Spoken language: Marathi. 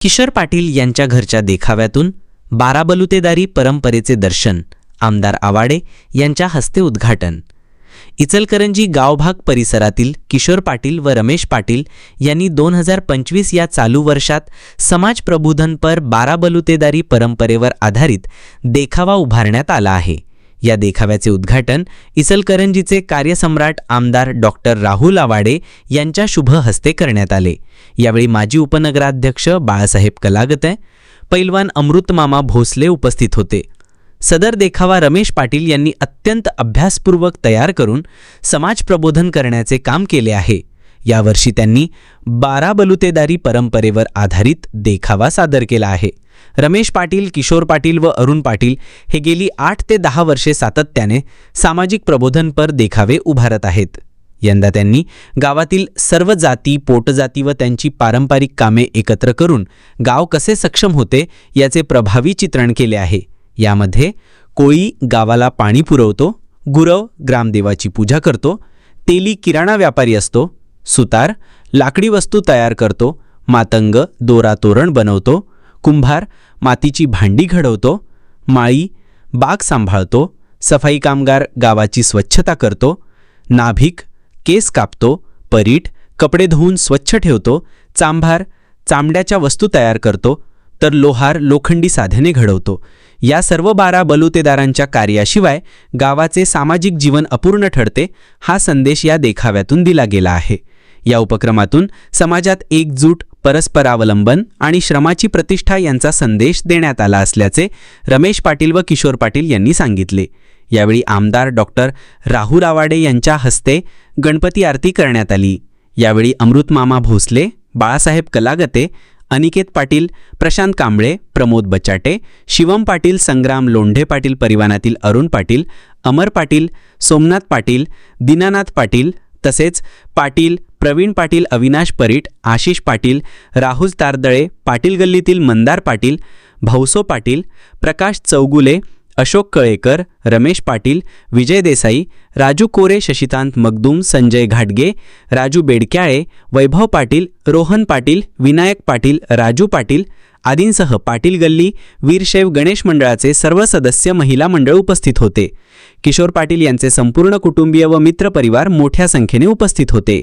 किशोर पाटील यांच्या घरच्या देखाव्यातून बाराबलुतेदारी परंपरेचे दर्शन आमदार आवाडे यांच्या हस्ते उद्घाटन. इचलकरंजी गावभाग परिसरातील किशोर पाटील व रमेश पाटील यांनी दोन हजार पंचवीस या चालू वर्षात समाज प्रबोधनपर बाराबलुतेदारी परंपरेवर आधारित देखावा उभारण्यात आला आहे. या देखाव्याचे उद्घाटन इचलकरंजीचे कार्यसम्राट आमदार डॉक्टर राहुल आवाडे यांच्या शुभ हस्ते करण्यात आले. यावेळी माजी उपनगराध्यक्ष बाळासाहेब कलागते पैलवान अमृतमामा भोसले उपस्थित होते. सदर देखावा रमेश पाटील यांनी अत्यंत अभ्यासपूर्वक तयार करून समाज प्रबोधन करण्याचे काम केले आहे. यावर्षी त्यांनी बारा बलुतेदारी परंपरेवर आधारित देखावा सादर केला आहे. रमेश पाटील किशोर पाटील व अरुण पाटील हे गेली आठ ते दहा वर्षे सातत्याने सामाजिक प्रबोधनपर देखावे उभारत आहेत. यंदा त्यांनी गावातील सर्व जाती पोटजाती व त्यांची पारंपरिक कामे एकत्र करून गाव कसे सक्षम होते याचे प्रभावी चित्रण केले आहे. यामध्ये कोळी गावाला पाणी पुरवतो गुरव ग्रामदेवाची पूजा करतो तेली किराणा व्यापारी असतो सुतार लाकडी वस्तू तयार करतो मातंग दोरा तोरण बनवतो कुंभार मातीची भांडी घडवतो माळी बाग सांभाळतो सफाई कामगार गावाची स्वच्छता करतो नाभिक केस कापतो परीट कपडे धुवून स्वच्छ ठेवतो चांभार चामड्याच्या वस्तू तयार करतो तर लोहार लोखंडी साधने घडवतो. या सर्व बारा बलुतेदारांच्या कार्याशिवाय गावाचे सामाजिक जीवन अपूर्ण ठरते हा संदेश या देखाव्यातून दिला गेला आहे. या उपक्रमातून समाजात एकजूट परस्परावलंबन आणि श्रमाची प्रतिष्ठा यांचा संदेश देण्यात आला असल्याचे रमेश पाटील व किशोर पाटील यांनी सांगितले. यावेळी आमदार डॉक्टर राहुल आवाडे यांच्या हस्ते गणपती आरती करण्यात आली. यावेळी अमृतमामा भोसले बाळासाहेब कलागते अनिकेत पाटील प्रशांत कांबळे प्रमोद बचाटे शिवम पाटील संग्राम लोंढे पाटील परिवारातील अरुण पाटील अमर पाटील सोमनाथ पाटील दीनानाथ पाटील तसेच पाटील प्रवीण पाटील अविनाश परीट आशिष पाटील राहुल तारदळे पाटील गल्लीतील मंदार पाटील भाऊसो पाटील प्रकाश चौगुले अशोक कळेकर रमेश पाटील विजय देसाई राजू कोरे शशिकांत मगदूम संजय घाटगे राजू बेडक्याळे वैभव पाटील रोहन पाटील विनायक पाटील राजू पाटील आदींसह पाटील गल्ली वीरशैव गणेश मंडळाचे सर्व सदस्य महिला मंडळ उपस्थित होते. किशोर पाटील यांचे संपूर्ण कुटुंबीय व मित्रपरिवार मोठ्या संख्येने उपस्थित होते.